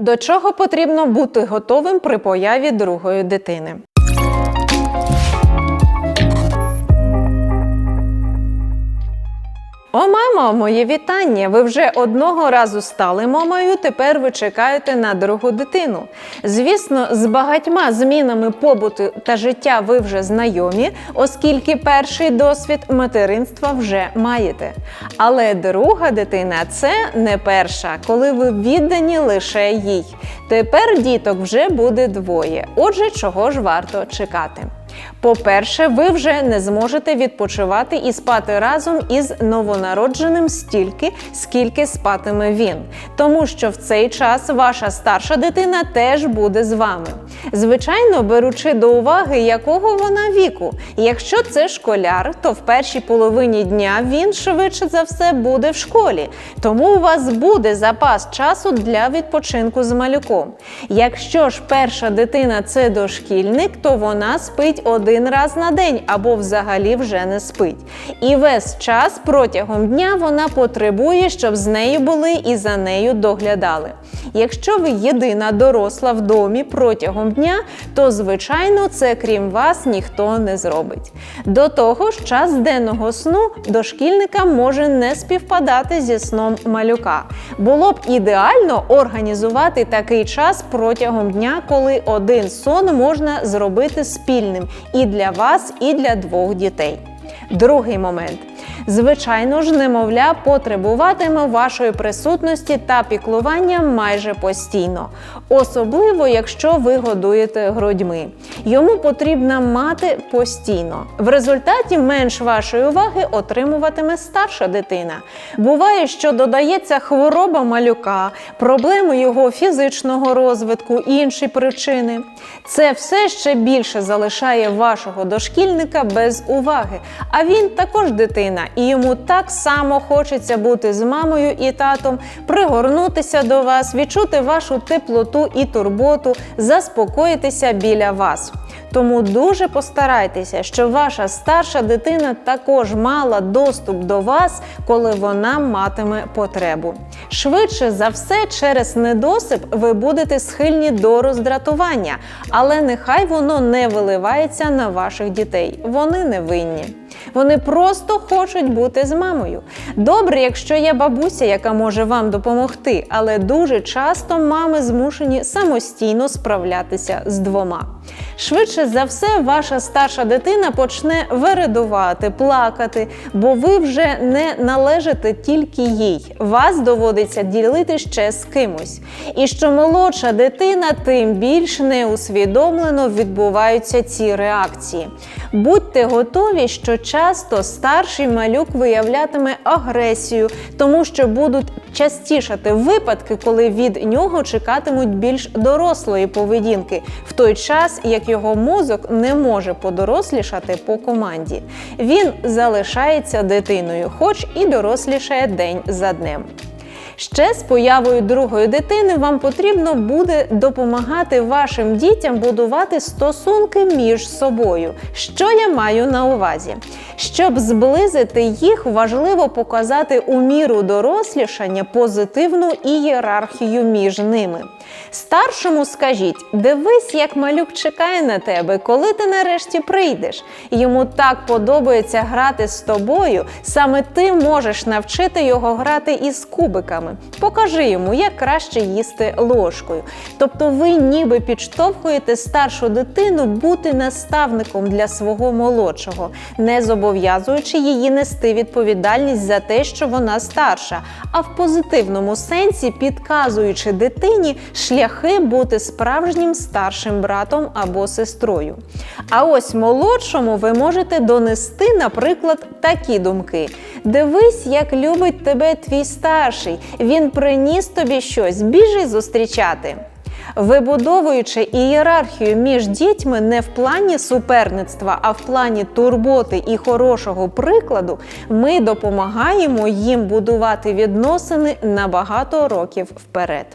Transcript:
До чого потрібно бути готовим при появі другої дитини? О, мамо, моє вітання! Ви вже одного разу стали мамою, тепер ви чекаєте на другу дитину. Звісно, з багатьма змінами побуту та життя ви вже знайомі, оскільки перший досвід материнства вже маєте. Але друга дитина це не перша, коли ви віддані лише їй. Тепер діток вже буде двоє. Отже, чого ж варто чекати? По-перше, ви вже не зможете відпочивати і спати разом із новонародженим стільки, скільки спатиме він, тому що в цей час ваша старша дитина теж буде з вами. Звичайно, беручи до уваги, якого вона віку. Якщо це школяр, то в першій половині дня він швидше за все буде в школі, тому у вас буде запас часу для відпочинку з малюком. Якщо ж перша дитина це дошкільник, то вона спить один раз на день або взагалі вже не спить. І весь час протягом дня вона потребує, щоб з нею були і за нею доглядали. Якщо ви єдина доросла в домі протягом дня, то звичайно це крім вас ніхто не зробить. До того ж, час денного сну дошкільника може не співпадати зі сном малюка. Було б ідеально організувати такий час протягом дня, коли один сон можна зробити спільним і для вас, і для двох дітей. Другий момент. Звичайно ж, немовля потребуватиме вашої присутності та піклування майже постійно, особливо якщо ви годуєте грудьми. Йому потрібна мати постійно. В результаті менш вашої уваги отримуватиме старша дитина. Буває, що додається хвороба малюка, проблеми його фізичного розвитку, інші причини. Це все ще більше залишає вашого дошкільника без уваги. А він також дитина, і йому так само хочеться бути з мамою і татом, пригорнутися до вас, відчути вашу теплоту і турботу, заспокоїтися біля вас. Тому дуже постарайтеся, щоб ваша старша дитина також мала доступ до вас, коли вона матиме потребу. Швидше за все, через недосип ви будете схильні до роздратування, але нехай воно не виливається на ваших дітей. Вони не винні. Вони просто хочуть бути з мамою. Добре, якщо є бабуся, яка може вам допомогти, але дуже часто мами змушені самостійно справлятися з двома. Швидше за все, ваша старша дитина почне вередувати, плакати, бо ви вже не належите тільки їй. Вас доводиться ділити ще з кимось. І що молодша дитина, тим більш неусвідомлено відбуваються ці реакції. Будьте готові, що часто старший малюк виявлятиме агресію, тому що будуть частішати випадки, коли від нього чекатимуть більш дорослої поведінки, в той час як його мозок не може подорослішати по команді. Він залишається дитиною, хоч і дорослішає день за днем. Ще з появою другої дитини вам потрібно буде допомагати вашим дітям будувати стосунки між собою. Що я маю на увазі? Щоб зблизити їх, важливо показати у міру дорослішання позитивну ієрархію між ними. Старшому скажіть: дивись, як малюк чекає на тебе, коли ти нарешті прийдеш. Йому так подобається грати з тобою, саме ти можеш навчити його грати із кубиками. Покажи йому, як краще їсти ложкою. Тобто ви ніби підштовхуєте старшу дитину бути наставником для свого молодшого, не зобов'язуючи її нести відповідальність за те, що вона старша, а в позитивному сенсі підказуючи дитині шляхи бути справжнім старшим братом або сестрою. А ось молодшому ви можете донести, наприклад, такі думки: дивись, як любить тебе твій старший. Він приніс тобі щось, біжи зустрічати. Вибудовуючи ієрархію між дітьми не в плані суперництва, а в плані турботи і хорошого прикладу, ми допомагаємо їм будувати відносини на багато років вперед.